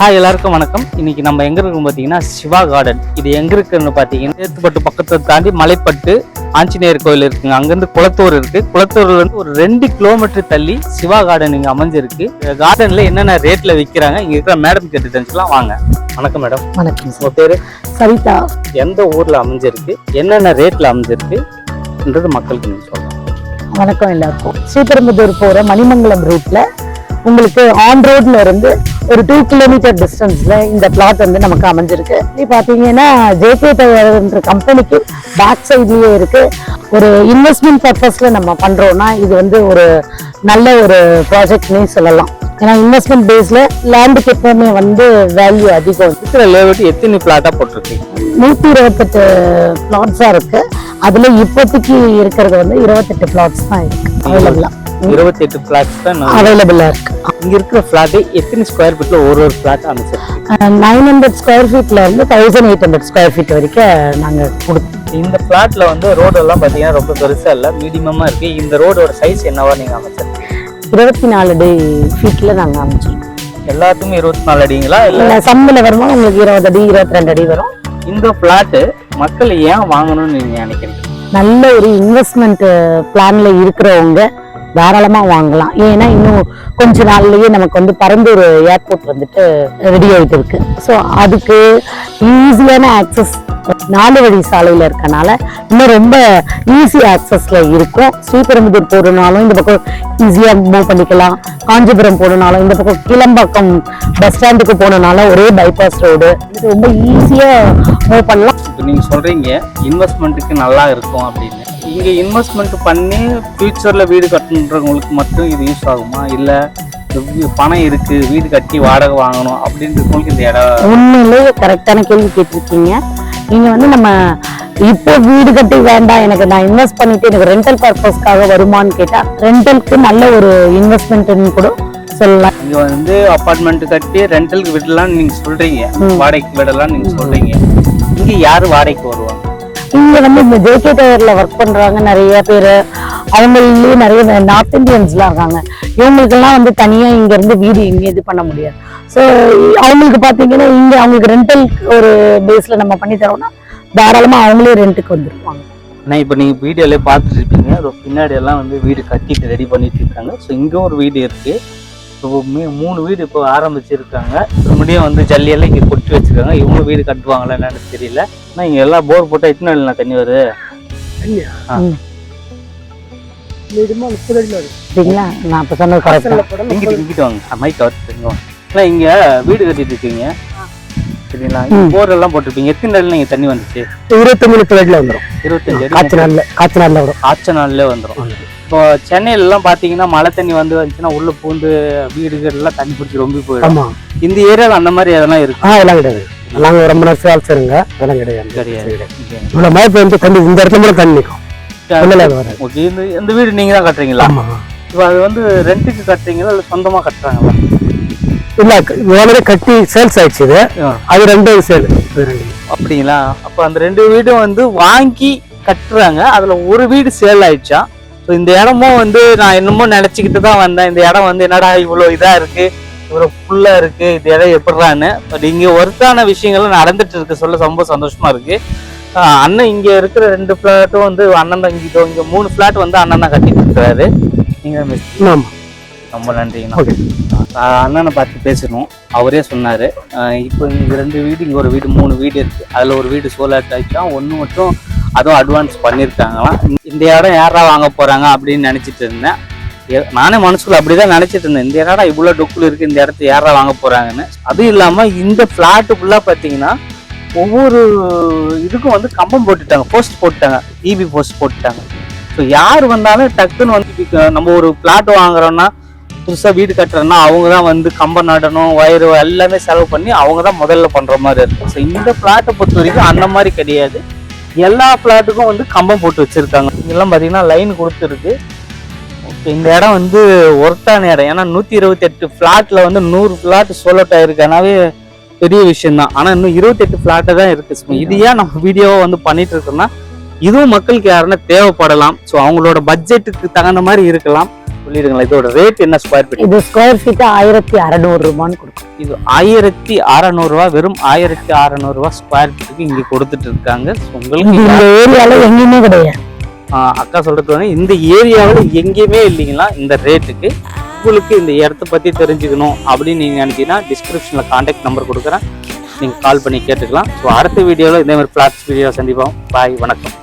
Hi எல்லாருக்கும் வணக்கம். இன்னைக்கு நம்ம எங்க இருக்கோம் பார்த்தீங்கன்னா சிவா கார்டன் இது எங்க இருக்குன்னு பார்த்தீங்கன்னா சேத்துப்பட்டு பக்கத்தை தாண்டி மலைப்பட்டு ஆஞ்சநேயர் கோயில் இருக்குங்க. அங்கேருந்து குளத்தூர் இருக்கு. குளத்தூர்ல இருந்து ஒரு ரெண்டு கிலோமீட்டர் தள்ளி சிவா கார்டன் இங்க அமைஞ்சிருக்கு. கார்டன்ல என்னென்ன ரேட்ல விற்கிறாங்க இங்க இருக்கிற மேடம் கேட்டு தெரிஞ்சுக்கலாம். வாங்க. வணக்கம் மேடம் வணக்கம் உங்க பேரு? சரிதா எந்த ஊர்ல அமைஞ்சிருக்கு? என்னென்ன ரேட்ல அமைஞ்சிருக்குன்றது மக்களுக்கு நீங்க சொல்லுங்க. வணக்கம் எல்லாருக்கும். ஸ்ரீபெரும்புதூர் போற மணிமங்கலம் ரூட்ல உங்களுக்கு ஆன் ரோட்ல இருந்து ஒரு டூ கிலோமீட்டர் டிஸ்டன்ஸ்ல இந்த பிளாட் வந்து நமக்கு அமைஞ்சிருக்கு. இது பாத்தீங்கன்னா ஜேகே டயர்ன்ற கம்பெனிக்கு பேக் சைட்லயே இருக்கு. ஒரு இன்வெஸ்ட்மெண்ட் பர்பஸ்ல நம்ம பண்றோம்னா இது வந்து ஒரு நல்ல ஒரு ப்ராஜெக்ட்னே சொல்லலாம். ஏன்னா இன்வெஸ்ட்மெண்ட் பேஸ்ல லேண்டுக்கு எப்பவுமே வந்து வேல்யூ அதிகம். இருக்கிற லேஅவுட் எத்தனை பிளாட்டா போட்டிருக்கீங்க? நூத்தி இருபத்தெட்டு பிளாட்ஸா இருக்கு. அதுல இப்போதைக்கு இருக்கிறது வந்து இருபத்தெட்டு பிளாட்ஸ் தான் இருக்கு. அவைலபிளா இருபத்தி எட்டு பிளாட்ஸ் தான் நான் அவைலபிளா இருக்கு. இங்க இருக்கிற பிளாட் எத்தனை ஸ்கொயர் ஃபீட்ல ஒரு ஒரு பிளாட் அமைச்சிருக்கு நைன் ஹண்ட்ரட் ஸ்கொயர் ஃபீட்ல இருந்து thousand eight hundred square feet வரைக்கும் நாங்க கொடுத்தோம் இந்த பிளாட்ல வந்து ரோடு எல்லாம் பாத்தீங்கன்னா ரொம்ப பெருசா இல்ல மீடியமா இருக்கு. இந்த ரோடோட சைஸ் என்னவா நீங்க அமைச்சிருக்கீங்க? இருபத்தி நாலு அடி ஃபீட்ல நாங்க அமைச்சிருக்கோம். எல்லாத்துக்கும் இருபத்தி நாலு அடிங்களா? இல்ல சம்மில் வரும்போது உங்களுக்கு இருபது அடி இருபத்தி ரெண்டு அடி வரும். இந்த பிளாட் மக்கள் ஏன் வாங்கணும்னு நீங்க நினைக்கிறீங்க? நல்ல ஒரு இன்வெஸ்ட்மெண்ட் பிளான்ல இருக்கிறவங்க தாராளமாக வாங்கலாம். ஏன்னா இன்னும் கொஞ்ச நாள்லயே நமக்கு வந்து பரந்தூர் ஏர்போர்ட் வந்துட்டு ரெடி ஆகிட்டு இருக்கு. ஸோ அதுக்கு ஈஸியான ஆக்சஸ் நாலு வழி சாலையில் இருக்கனால இன்னும் ரொம்ப ஈஸி ஆக்சஸ்ல இருக்கும். ஸ்ரீபெரும்புதூர் போகணுனாலும் இந்த பக்கம் ஈஸியாக மூவ் பண்ணிக்கலாம். காஞ்சிபுரம் போகணுனாலும் இந்த பக்கம் கிளம்பாக்கம் பஸ் ஸ்டாண்டுக்கு போகணுனாலும் ஒரே பைபாஸ் ரோடு ரொம்ப ஈஸியாக மூவ் பண்ணலாம். இப்போ நீங்கள் சொல்கிறீங்க இன்வெஸ்ட்மெண்ட்டுக்கு நல்லா இருக்கும் அப்படின்னு. இங்க இன்வெஸ்ட்மெண்ட் பண்ணி ஃபியூச்சர்ல வீடு கட்டணுன்றவங்களுக்கு மட்டும் இது யூஸ் ஆகுமா? இல்ல பணம் இருக்கு வீடு கட்டி வாடகை வாங்கணும் அப்படின்றவங்களுக்கு இந்த இடம் உண்மையிலேயே கரெக்டான கேள்வி கேட்டிருக்கீங்க. நீங்க வந்து நம்ம இப்போ வீடு கட்டி வேண்டாம் எனக்கு நான் இன்வெஸ்ட் பண்ணிட்டு எனக்கு ரெண்டல் பர்பஸ்க்காக வருமான்னு கேட்டா ரெண்டலுக்கு நல்ல ஒரு இன்வெஸ்ட்மெண்ட்னு கூட சொல்லலாம். இங்க வந்து அபார்ட்மெண்ட் கட்டி ரெண்டலுக்கு விடலாம்னு நீங்க சொல்றீங்க. ம். வாடகைக்கு விடலாம்னு நீங்க சொல்றீங்க. இங்க யாரு வாடகைக்கு வருவாங்க? இங்க வந்து இந்த ஜேகே டயர்ல ஒர்க் பண்றாங்க நிறைய பேர் அவங்களே நிறைய நார்த் இந்தியன்ஸ்லாம் இருக்காங்க. இவங்களுக்கெல்லாம் வந்து தனியா இங்க இருந்து வீடு எங்கேயும் இது பண்ண முடியாது. ஸோ அவங்களுக்கு பாத்தீங்கன்னா இங்க அவங்களுக்கு ரெண்டல் ஒரு பேஸ்ல நம்ம பண்ணி தரோம்னா தாராளமா அவங்களே ரெண்ட்டுக்கு வந்துருவாங்க. நான் இப்போ நீங்கள் வீடியோலேயே பார்த்துட்டு இருப்பீங்க. பின்னாடி எல்லாம் வந்து வீடு கட்டிட்டு ரெடி பண்ணிட்டு இருக்காங்க. ஸோ இங்கே ஒரு வீடு இருக்கு. இப்போ மூணு வீடு இப்போ ஆரம்பிச்சிருக்காங்க. மறுபடியும் வந்து ஜல்லியெல்லாம் இங்கே கொட்டி வச்சிருக்காங்க. இவங்க வீடு கட்டுவாங்களா என்னன்னு தெரியல. ஆனால் இங்கே எல்லாம் போர் போட்டால் எத்தனை நாள் தண்ணி வருது. சரிங்களா? நான் இப்ப சொன்னது கரெக்டா இங்கிட்டு இங்கிட்டு வாங்க. மைக் வச்சுருங்க இல்லை இங்கே வீடு கட்டிட்டு இருக்கீங்க. சரிங்களா. போர் எல்லாம் போட்டிருப்பீங்க. எத்தனை நாள் நீங்கள் தண்ணி வந்துச்சு? இருபத்தஞ்சு பிளேட்ல வந்துடும் இருபத்தஞ்சு காய்ச்ச நாள்ல காய்ச்ச நாள்ல வரும். காய்ச்ச நாள்லயே வந்துடும் இப்போ சென்னையில எல்லாம் பாத்தீங்கன்னா மழை தண்ணி வந்து வந்துச்சுன்னா உள்ள பூந்து வீடுகள் எல்லாம் தண்ணி பிடிச்சி ரொம்ப போயிடும். இந்த ஏரியால அந்த மாதிரி அதெல்லாம் இருக்கு? ஆ எல்லாம் கிடையாது. நாங்க ரொம்ப நேரம் ஆல்சருங்க அதெல்லாம் கிடையாது. கிடையாது. இவ்வளவு மழை பெய்ஞ்சு தண்ணி இந்த இடத்துல மட்டும் தண்ணி நிற்கும் ஓகே இந்த இந்த வீடு நீங்க தான் கட்டுறீங்களா? இப்போ அது வந்து ரெண்டுக்கு கட்டுறீங்களா இல்ல சொந்தமா கட்டுறாங்களா? இல்ல ஓனரே கட்டி சேல்ஸ் ஆயிடுச்சு இது. அது ரெண்டு சேல் அப்படிங்களா? அப்ப அந்த ரெண்டு வீடும் வந்து வாங்கி கட்டுறாங்க. அதுல ஒரு வீடு சேல் ஆயிடுச்சா? இந்த இடமும் வந்து நான் என்னமோ நினைச்சுக்கிட்டு தான் வந்தேன். இந்த இடம் வந்து என்னடா இவ்வளோ இதா இருக்கு? இவ்வளோ ஃபுல்லா இருக்கு. இந்த இடம் எப்படிறான்னு? பட் இங்க ஒர்த்தான விஷயங்கள்லாம் நடந்துட்டு இருக்கு சொல்ல ரொம்ப சந்தோஷமா இருக்கு. ஆஹ் அண்ணன் இங்க இருக்கிற ரெண்டு ஃபிளாட்டும் வந்து அண்ணன் தான் இங்கிட்ட இங்க மூணு ஃபிளாட் வந்து அண்ணன் தான் கட்டிட்டு இருக்கிறாரு நீங்க மிஸ் ரொம்ப நன்றிங்கண்ணா. அண்ணனை பார்த்து பேசணும். அவரே சொன்னாரு. இப்போ இங்க ரெண்டு வீடு இங்க ஒரு வீடு மூணு வீடு இருக்கு. அதுல ஒரு வீடு சோலார் ஆயிடுச்சா ஒன்று மட்டும் அதுவும் அட்வான்ஸ் பண்ணியிருக்காங்களாம் இந்த இடம் யாரா வாங்க போகிறாங்க அப்படின்னு நினச்சிட்டு இருந்தேன். நானே மனசுக்குள்ள அப்படிதான் நினைச்சிட்டு இருந்தேன். இந்த இடம் இவ்வளோ டொக்குள் இருக்கு இந்த இடத்த யாரா வாங்க போறாங்கன்னு. அதுவும் இல்லாம இந்த பிளாட் ஃபுல்லா பாத்தீங்கன்னா ஒவ்வொரு இதுக்கும் வந்து கம்பம் போட்டுட்டாங்க. போஸ்ட் போட்டுட்டாங்க. இபி போஸ்ட் போட்டுட்டாங்க. ஸோ யார் வந்தாலும் டக்குன்னு வந்து நம்ம ஒரு பிளாட் வாங்குறோம்னா புதுசாக வீடு கட்டுறோம்னா அவங்க தான் வந்து கம்பம் நடணும் ஒயரு எல்லாமே செலவு பண்ணி அவங்க தான் முதல்ல பண்ணுற மாதிரி இருக்கும். ஸோ இந்த பிளாட்டை பொறுத்த வரைக்கும் அந்த மாதிரி கிடையாது. எல்லா பிளாட்டுக்கும் வந்து கம்பம் போட்டு வச்சுருக்காங்க. இதெல்லாம் பார்த்தீங்கன்னா லைன் கொடுத்துருக்கு. ஓகே இந்த இடம் வந்து ஒர்த்தான இடம். ஏன்னா நூற்றி இருபத்தெட்டு ஃப்ளாட்டில் வந்து நூறு ஃப்ளாட் சோலோட் ஆயிருக்கனாவே பெரிய விஷயம் தான் ஆனால் இன்னும் இருபத்தெட்டு ஃப்ளாட்டு தான் இருக்குது இது ஏன் நம்ம வீடியோவை வந்து பண்ணிட்டு இருக்கோம்னா இதுவும் மக்களுக்கு யாருன்னா தேவைப்படலாம். ஸோ அவங்களோட பட்ஜெட்டுக்கு தகுந்த மாதிரி இருக்கலாம். சொல்லிடுங்களேன். இதோட ரேட் என்ன ஸ்கொயர் ஃபீட் இது ஸ்கொயர் ஃபீட் ஆயிரத்தி அறநூறு ரூபான்னு கொடுக்கும் இது ஆயிரத்தி அறநூறுவா வெறும் ஆயிரத்தி அறநூறுவா ஸ்கொயர் ஃபீட்டுக்கு இங்க கொடுத்துட்டு இருக்காங்க. உங்களுக்கு இந்த ஏரியால எங்கேயுமே கிடையாது. அக்கா சொல்றது வந்து இந்த ஏரியாவில் எங்கேயுமே இல்லைங்களா இந்த ரேட்டுக்கு உங்களுக்கு இந்த இடத்த பத்தி தெரிஞ்சுக்கணும் அப்படின்னு நீங்க நினைச்சீங்கன்னா டிஸ்கிரிப்ஷன்ல கான்டாக்ட் நம்பர் கொடுக்குறேன். நீங்க கால் பண்ணி கேட்டுக்கலாம். ஸோ அடுத்த வீடியோவில் இதே மாதிரி பிளாட்ஸ் வீடியோ சந்திப்போம். பாய் வணக்கம்.